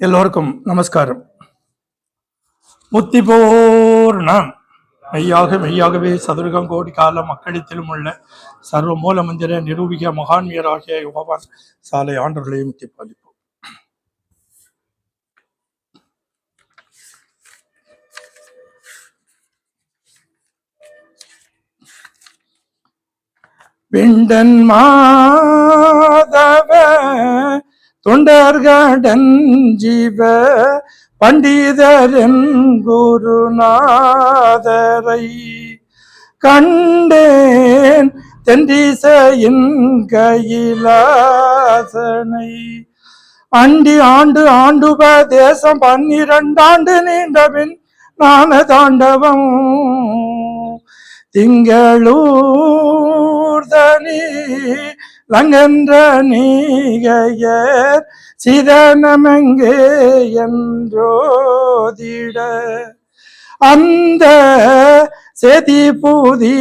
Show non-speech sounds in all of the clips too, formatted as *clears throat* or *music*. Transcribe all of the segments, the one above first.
எல்லோருக்கும் நமஸ்காரம். முத்தி பூர்ணம் மெய்யாக மெய்யாகவே சதுர்கம் கோடி கால மக்களிடத்திலும் உள்ள சர்வ மூல மந்திர நிரூபிக மகான்மியராகிய யோகான் சாலை ஆண்டர்களையும் முத்தி பாலிப்போம் விண்டன் மாதவ தொண்டர்கடன் ஜீவ பண்டிதரன் குருநாதரை கண்டேன் தென்றிசையின் கையிலாசனை. அண்டி ஆண்டு ஆண்டுப தேசம் பன்னிரண்டாண்டு நீண்டபின் நான தாண்டவம். திங்களூர்தனி லங்கன்ற நீகையர் சிதனமெங்கே என்றோதிட. அந்த செதி புதியதென்றாவிட.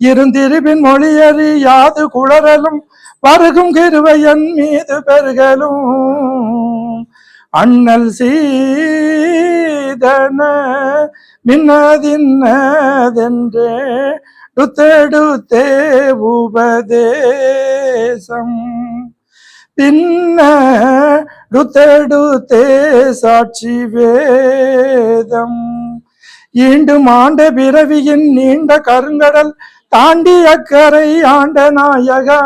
இருந்திருப்பின் மொழியறியாது குளறலும் பருகும் கிருவையன் மீது பெருகலும். அண்ணல் சீதன மின்னதின்னதென்றே டுத்தெடுத்தே உபதேசம். பின்ன டுத்தெடுத்தே சாட்சி வேதம். ஈண்டும் ஆண்ட பிறவியின் நீண்ட கருங்கடல் தாண்டி அக்கறை ஆண்ட நாயகா.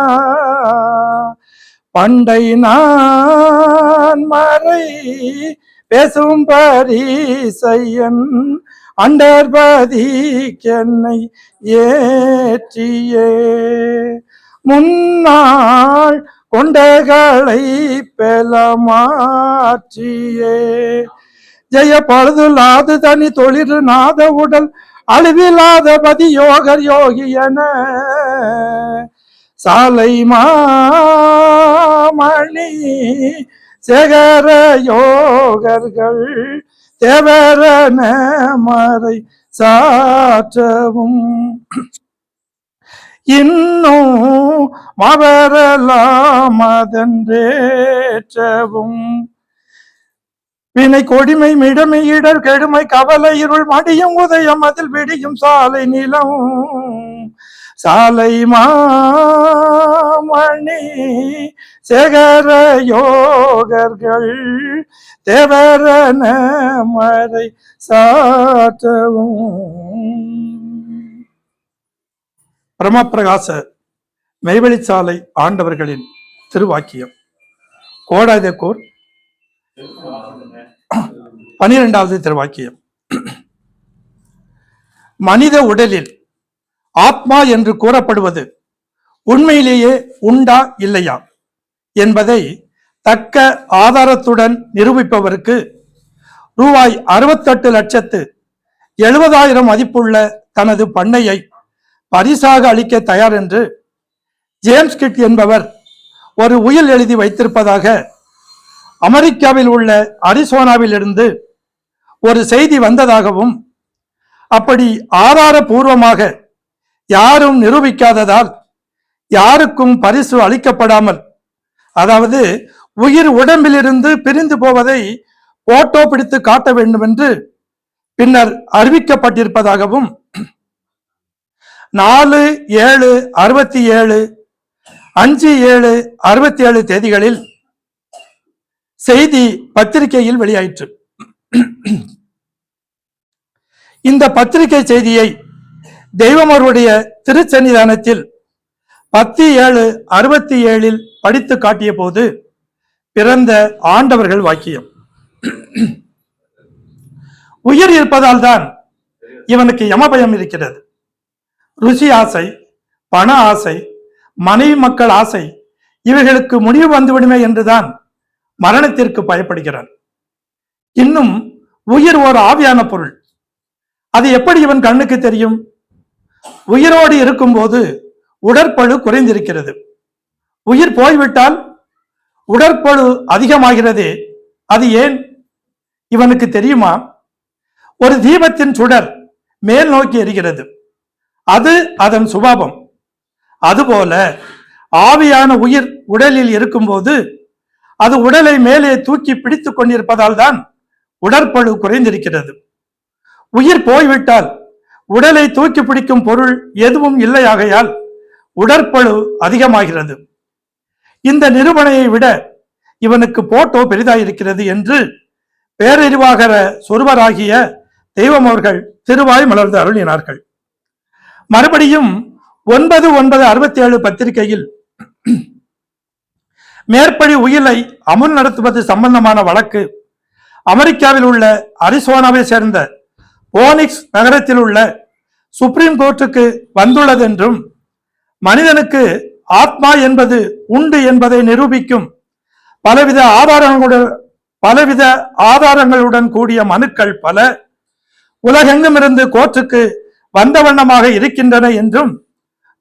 பண்டை நான் மறை பேசும் பரிசையன் அண்டர்பதிக்கென்னை ஏற்றியே. முன்னாள் கொண்டகளை பெலமாற்றியே. ஜெய பழுதுலாது தனி தொழில் நாத உடல் அழிவில்லாத பதி யோகர் யோகி என சாலை மாமணி சேகர யோகர்கள் தேவரன மறை சாற்றவும். இன்னும் மவரலாமதன்றேற்றவும் வினை கொடிமை மிடமை இடர் கெடுமை கவலை இருள் மடியும் உதயம் அதில் விடியும் சாலை நிலம். சாலை மாமணி சேகர யோகர்கள் தேவரன மறை சாற்றவும். பிரமப்பிரகாச மெய்வெளிச்சாலை ஆண்டவர்களின் திருவாக்கியம். கோடாதேக்கூர் பனிரெண்டாவது திருவாக்கியம். மனித உடலில் ஆத்மா என்று கூறப்படுவது உண்மையிலேயே உண்டா இல்லையா என்பதை தக்க ஆதாரத்துடன் நிரூபிப்பவருக்கு ரூபாய் அறுபத்தெட்டு லட்சத்து எழுபதாயிரம் மதிப்புள்ள தனது பண்ணையை பரிசாக அளிக்க தயார் என்று ஜேம்ஸ் கிட் என்பவர் ஒரு உயில் எழுதி வைத்திருப்பதாக அமெரிக்காவில் உள்ள அரிசோனாவில் இருந்து ஒரு செய்தி வந்ததாகவும் அப்படி ஆதாரபூர்வமாக யாரும் நிரூபிக்காததால் யாருக்கும் பரிசு அளிக்கப்படாமல் அதாவது உயிர் உடம்பிலிருந்து பிரிந்து போவதை போட்டோ பிடித்து காட்ட வேண்டும் என்று பின்னர் அறிவிக்கப்பட்டிருப்பதாகவும் நாலு ஏழு அறுபத்தி ஏழு அஞ்சு ஏழு அறுபத்தி ஏழு தேதிகளில் செய்தி பத்திரிகையில் வெளியாயிற்று. இந்த பத்திரிகை செய்தியை தெய்வமருடைய திருச்சன்னிதானத்தில் பத்து ஏழு அறுபத்தி ஏழில் படித்து காட்டிய போது பிறந்த ஆண்டவர்கள் வாக்கியம். உயிர் இருப்பதால் தான் இவனுக்கு யமபயம் இருக்கிறது. ருசி ஆசை பண ஆசை மனைவி மக்கள் ஆசை இவைகளுக்கு முடிவு வந்துவிடுமே என்றுதான் மரணத்திற்கு பயப்படுகிறான். இன்னும் உயிர் ஒரு ஆவியான பொருள். அது எப்படி இவன் கண்ணுக்கு தெரியும்? உயிரோடு இருக்கும்போது உடற்பழு குறைந்திருக்கிறது. உயிர் போய்விட்டால் உடற்பழு அதிகமாகிறது. அது ஏன்? இவனுக்கு தெரியுமா? ஒரு தீபத்தின் சுடர் மேல் நோக்கி எரிகிறது. அது அதன் சுபாவம். அதுபோல ஆவியான உயிர் உடலில் இருக்கும்போது அது உடலை மேலே தூக்கி பிடித்துக் கொண்டிருப்பதால் தான் உடற்பழு குறைந்திருக்கிறது. உயிர் போய்விட்டால் உடலை தூக்கி பிடிக்கும் பொருள் எதுவும் இல்லையாகையால் உடற்பழு அதிகமாகிறது. இந்த நிறுவனையை விட இவனுக்கு போட்டோ பெரிதாயிருக்கிறது என்று பேரறிவாகர சொருவராகிய தெய்வம் அவர்கள் திருவாய் மலர்ந்து அருளினார்கள். மறுபடியும் ஒன்பது ஒன்பது அறுபத்தி ஏழு பத்திரிகையில் மேற்படி உயிலை அமுல் நடத்துவது சம்பந்தமான வழக்கு அமெரிக்காவில் உள்ள அரிசோனாவை சேர்ந்த போனிக்ஸ் நகரத்தில் உள்ள சுப்ரீம் கோர்ட்டுக்கு வந்துள்ளதென்றும் மனிதனுக்கு ஆத்மா என்பது உண்டு என்பதை நிரூபிக்கும் பலவித ஆதாரங்களுடன் பலவித ஆதாரங்களுடன் கூடிய மனுக்கள் பல உலகெங்குமிருந்து கோர்ட்டுக்கு வந்த வண்ணமாக இருக்கின்றன என்றும்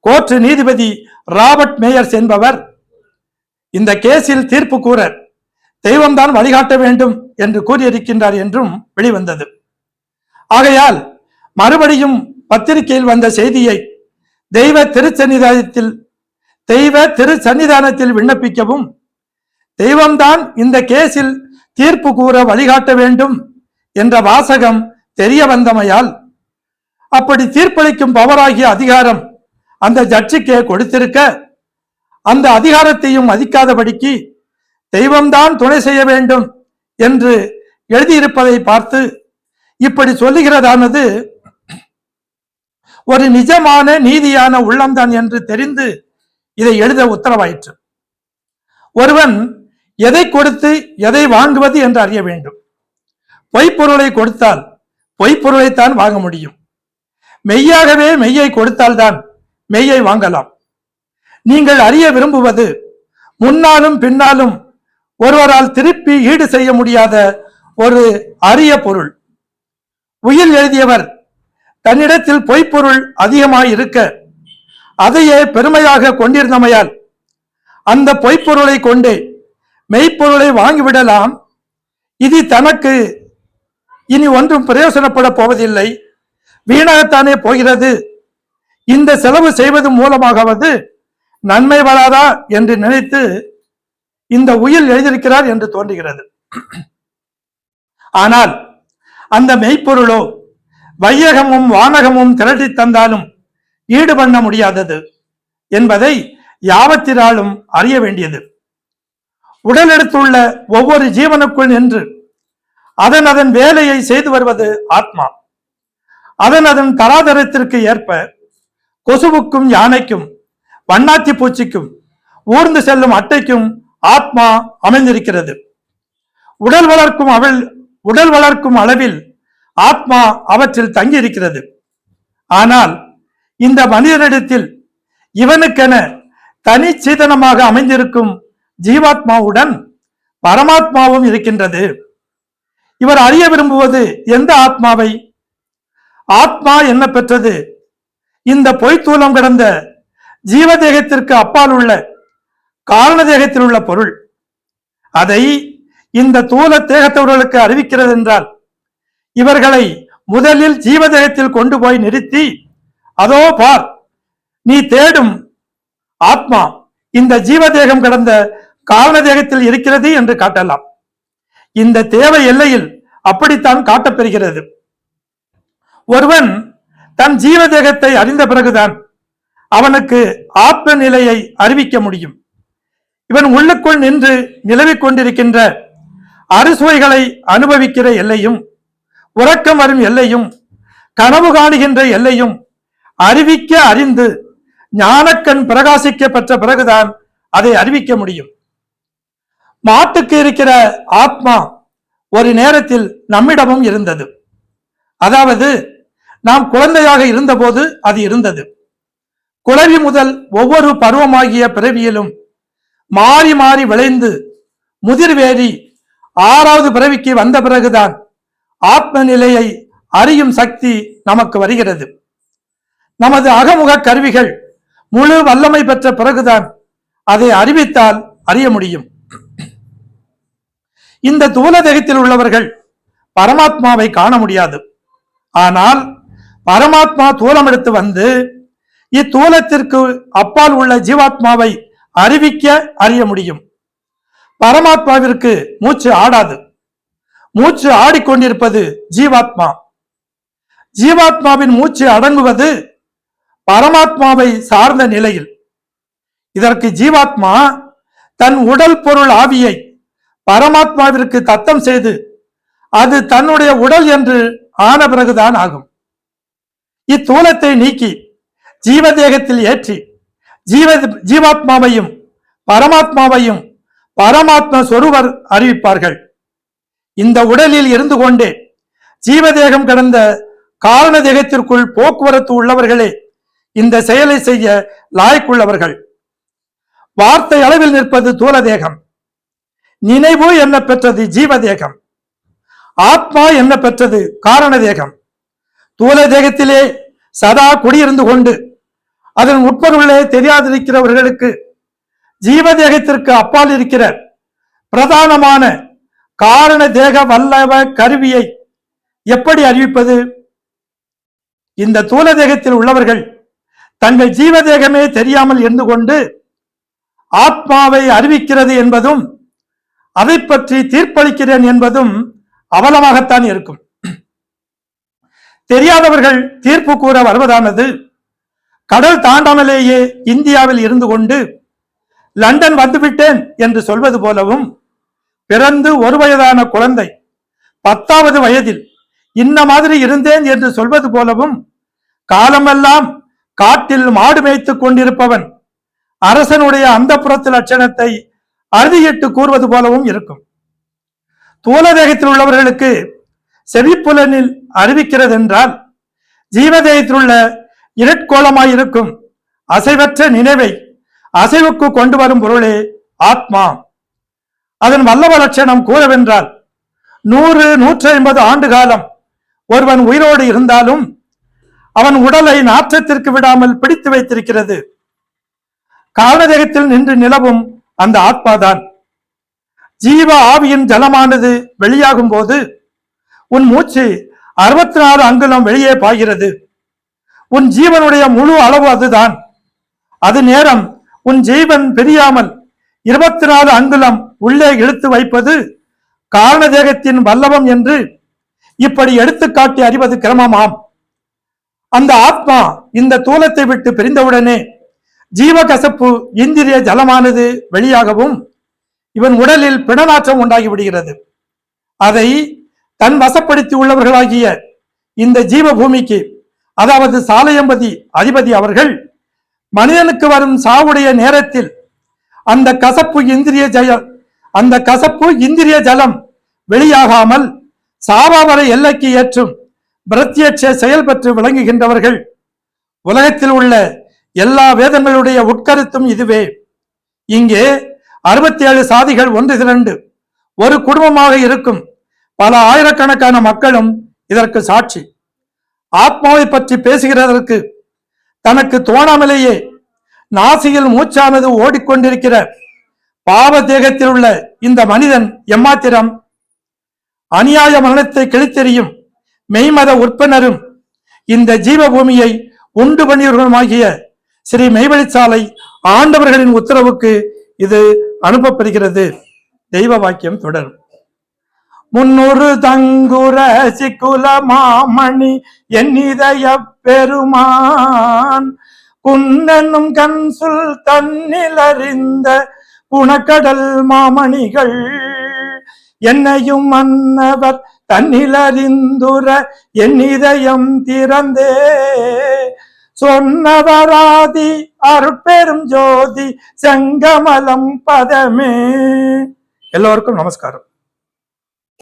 கோர்ட்டு நீதிபதி ராபர்ட் மேயர்ஸ் என்பவர் இந்த கேஸில் தீர்ப்பு கூற தெய்வம்தான் வழிகாட்ட வேண்டும் என்று கூறியிருக்கின்றார் என்றும் வெளிவந்தது. ஆகையால் மறுபடியும் பத்திரிகையில் வந்த செய்தியை தெய்வ திருச்சன்னிதானத்தில் தெய்வ திருச்சன்னிதானத்தில் விண்ணப்பிக்கவும் தெய்வம்தான் இந்த கேஸில் தீர்ப்பு கூற வழிகாட்ட வேண்டும் என்ற வாசகம் தெரிய வந்தமையால் அப்படி தீர்ப்பளிக்கும் பவராகிய அதிகாரம் அந்த ஜட்ஜுக்கே கொடுத்திருக்க அந்த அதிகாரத்தையும் மதிக்காதபடிக்கு தெய்வம்தான் துணை செய்ய வேண்டும் என்று எழுதியிருப்பதை பார்த்து இப்படி சொல்லுகிறதானது? ஒரு நிஜமான நீதியான உள்ளம்தான் என்று தெரிந்து இதை எழுத உத்தரவாயிற்று. ஒருவன் எதை கொடுத்து எதை வாங்குவது என்று அறிய வேண்டும். பொய்ப்பொருளை கொடுத்தால் பொய்ப்பொருளைத்தான் வாங்க முடியும். மெய்யாகவே மெய்யை கொடுத்தால்தான் மெய்யை வாங்கலாம். நீங்கள் அறிய விரும்புவது முன்னாலும் பின்னாலும் ஒருவரால் திருப்பி ஈடு செய்ய முடியாத ஒரு அரிய பொருள். உயிர் எழுதியவர். தன்னிடத்தில் பொய்ப்பொருள் அதிகமாய் இருக்க அதையே பெருமையாக கொண்டிருந்தமையால் அந்த பொய்ப்பொருளை கொண்டு மெய்ப்பொருளை வாங்கிவிடலாம். இது தனக்கு இனி ஒன்றும் பிரயோசனப்பட போவதில்லை. வீணாகத்தானே போகிறது. இந்த செலவு செய்வது மூலமாகவது நன்மை வராதா என்று நினைத்து இந்த உயில் எழுதியிருக்கிறார் என்று தோன்றுகிறது. *clears throat* ஆனால் அந்த மெய்ப்பொருளோ வையகமும் வானகமும் திரட்டி தந்தாலும் ஈடு பண்ண முடியாதது என்பதை யாவத்திராலும் அறிய வேண்டியது. உடல் எடுத்துள்ள ஒவ்வொரு ஜீவனுக்குள் நின்று அதன் அதன் வேலையை செய்து வருவது ஆத்மா. அதன் அதன் தராதரத்திற்கு ஏற்ப கொசுவுக்கும் யானைக்கும் வண்ணாத்தி பூச்சிக்கும் ஊர்ந்து செல்லும் அட்டைக்கும் ஆத்மா அமைந்திருக்கிறது. உடல் வளர்க்கும் அவள் உடல் வளர்க்கும் அளவில் ஆத்மா அவற்றில் தங்கியிருக்கிறது. ஆனால் இந்த மனிதனிடத்தில் இவனுக்கென தனி சீதனமாக அமைந்திருக்கும் ஜீவாத்மாவுடன் பரமாத்மாவும் இருக்கின்றது. இவர் அறிய விரும்புவது எந்த ஆத்மாவை? ஆத்மா என்ன பெற்றது? இந்த பொய்த்தூலம் கிடந்த ஜீவதேகத்திற்கு அப்பால் உள்ள காரண தேகத்தில் உள்ள பொருள். அதை இந்த தூல தேகத்தவர்களுக்கு அறிவிக்கிறது என்றால் இவர்களை முதலில் ஜீவதேகத்தில் கொண்டு போய் நிறுத்தி அதோ பார் நீ தேடும் ஆத்மா இந்த ஜீவதேகம் கடந்த காரண தேகத்தில் இருக்கிறது என்று காட்டலாம். இந்த தேவை எல்லையில் அப்படித்தான் காட்டப்பெறுகிறது. ஒருவன் தன் ஜீவதேகத்தை அறிந்த பிறகுதான் அவனுக்கு ஆத்ம நிலையை அறிவிக்க முடியும். இவன் உள்ளுக்குள் நின்று நிலவிக் கொண்டிருக்கின்ற அறுசுவைகளை அனுபவிக்கிற எல்லையும் உறக்கம் வரும் எல்லையும் கனவு காணுகின்ற எல்லையும் அறிவிக்க அறிந்து ஞானக்கண் பிரகாசிக்க பெற்ற பிறகுதான் அதை அறிவிக்க முடியும். மாட்டுக்கு இருக்கிற ஆத்மா ஒரு நேரத்தில் நம்மிடமும் இருந்தது. அதாவது நாம் குழந்தையாக இருந்தபோது அது இருந்தது. குளவி முதல் ஒவ்வொரு பருவமாகிய பிறவியிலும் மாறி மாறி விளைந்து முதிர்வேறி ஆறாவது பிறவிக்கு வந்த பிறகுதான் ஆத்ம நிலையை அறியும் சக்தி நமக்கு வருகிறது. நமது அகமுக கருவிகள் முழு வல்லமை பெற்ற பிறகுதான் அதை அறிவித்தால் அறிய முடியும். இந்த தூல தேகத்தில் உள்ளவர்கள் பரமாத்மாவை காண முடியாது. ஆனால் பரமாத்மா தூலம் எடுத்து வந்து இத்தூலத்திற்கு அப்பால் உள்ள ஜீவாத்மாவை அறிவிக்க அறிய முடியும். பரமாத்மாவிற்கு மூச்சு ஆடாது. மூச்சு ஆடிக்கொண்டிருப்பது ஜீவாத்மா. ஜீவாத்மாவின் மூச்சு அடங்குவது பரமாத்மாவை சார்ந்த நிலையில். இதற்கு ஜீவாத்மா தன் உடல் பொருள் ஆவியை பரமாத்மாவிற்கு தத்தம் செய்து அது தன்னுடைய உடல் என்று ஆன பிறகுதான் ஆகும். இத்தூலத்தை நீக்கி ஜீவதேகத்தில் ஏற்றி ஜீவ ஜீவாத்மாவையும் பரமாத்மாவையும் பரமாத்ம சொருவர் அறிவிப்பார்கள். இந்த உடலில் இருந்து கொண்டே ஜீவதேகம் கடந்த காரண தேகத்திற்குள் போக்குவரத்து உள்ளவர்களே இந்த செயலை செய்ய லாய்க்குள்ளவர்கள். வார்த்தை அளவில் நிற்பது தூல தேகம் நினைவு என்ன பெற்றது ஜீவதேகம். ஆத்மா என்ன பெற்றது காரண தேகம். தூல தேகத்திலே சதா குடியிருந்து கொண்டு அதன் உட்பொருளே தெரியாதிருக்கிறவர்களுக்கு ஜீவதேகத்திற்கு அப்பால் இருக்கிற பிரதானமான காரண தேக வல்லவ கருவியை எப்படி அறிவிப்பது? இந்த தூல தேகத்தில் உள்ளவர்கள் தங்கள் ஜீவதேகமே தெரியாமல் இருந்து கொண்டு ஆத்மாவை அறிவிக்கிறது என்பதும் அதை பற்றி தீர்ப்பளிக்கிறேன் என்பதும் அவலமாகத்தான் இருக்கும். தெரியாதவர்கள் தீர்ப்பு கூற வருவதானது கடல் தாண்டாமலேயே இந்தியாவில் இருந்து கொண்டு லண்டன் வந்துவிட்டேன் என்று சொல்வது போலவும் பிறந்து ஒரு வயதான குழந்தை பத்தாவது வயதில் இன்ன மாதிரி இருந்தேன் என்று சொல்வது போலவும் காலமெல்லாம் காட்டில் மாடு மேய்த்து கொண்டிருப்பவன் அரசனுடைய அந்த புறத்து லட்சணத்தை அறுதியிட்டு கூறுவது போலவும் இருக்கும். தூலதேகத்தில் உள்ளவர்களுக்கு செவிப்புலனில் அறிவிக்கிறது என்றால் ஜீவதேகத்தில் உள்ள இருட்கோளமாயிருக்கும் அசைவற்ற நினைவை அசைவுக்கு கொண்டு வரும் பொருளே ஆத்மா. அதன் வல்லவ லட்சணம் கூறவென்றால் நூறு நூற்றி ஐம்பது ஆண்டு காலம் ஒருவன் உயிரோடு இருந்தாலும் அவன் உடலை நாற்றத்திற்கு விடாமல் பிடித்து வைத்திருக்கிறது. காலதேகத்தில் நின்று நிலவும் அந்த ஆத்மாதான். ஜீவ ஆவியின் ஜலமானது வெளியாகும் போது உன் மூச்சு அறுபத்தி நாலு அங்குலம் வெளியே பாய்கிறது. உன் ஜீவனுடைய முழு அளவு அதுதான். அது நேரம் உன் ஜீவன் பிரியாமல் இருபத்தி நாலு அங்குலம் உள்ளே இழுத்து வைப்பது காரண தேகத்தின் வல்லவம் என்று இப்படி எடுத்துக்காட்டி அறிவது கிரமமாம். அந்த ஆத்மா இந்த தூலத்தை விட்டு பிரிந்தவுடனே ஜீவகசப்பு இந்திரிய ஜலமானது வெளியாகவும் இவன் உடலில் பிணநாற்றம் உண்டாகி விடுகிறது. அதை தன் வசப்படுத்தி உள்ளவர்களாகிய இந்த ஜீவ பூமிக்கு அதாவது சாலையம்பதி அதிபதி அவர்கள் மனிதனுக்கு வரும் சாவுடைய நேரத்தில் அந்த கசப்பு இந்திரிய ஜய அந்த கசப்பு இந்திரிய ஜலம் வெளியாகாமல் சாபாவரை எல்லைக்கு ஏற்றும் பிரத்யட்ச செயல் பெற்று விளங்குகின்றவர்கள். உலகத்தில் உள்ள எல்லா வேதங்களுடைய உட்கருத்தும் இதுவே. இங்கே அறுபத்தி ஏழு சாதிகள் ஒன்று திரண்டு ஒரு குடும்பமாக இருக்கும் பல ஆயிரக்கணக்கான மக்களும் இதற்கு சாட்சி. ஆத்மாவை பற்றி பேசுகிறதற்கு தனக்கு தோணாமலேயே நாசியில் மூச்சானது ஓடிக்கொண்டிருக்கிற பாவ தேகத்தில் உள்ள இந்த மனிதன் எம்மாத்திரம்? அநியாய மரணத்தை கிழித்தெறியும் மெய்மத உற்பனரும் இந்த ஜீவபூமியை உண்டு பண்ணியவர்களுமாகிய ஸ்ரீ மெய்வழிச்சாலை ஆண்டவர்களின் உத்தரவுக்கு இது அனுப்பப்படுகிறது. தெய்வ வாக்கியம் தொடரும். முன்னூறு தங்குர சிக்குல மாமணி என் இதய பெருமான். குன்னென்னும் கன்சுல் தன்னில் அறிந்த குணக்கடல் மாமணிகள். என்னையும் மன்னவர் தன்னில் அறிந்துர என் இதயம் திறந்தே. சொன்னவராதி அருட்பெரும் ஜோதி செங்கமலம் பதமே. எல்லோருக்கும் நமஸ்காரம்.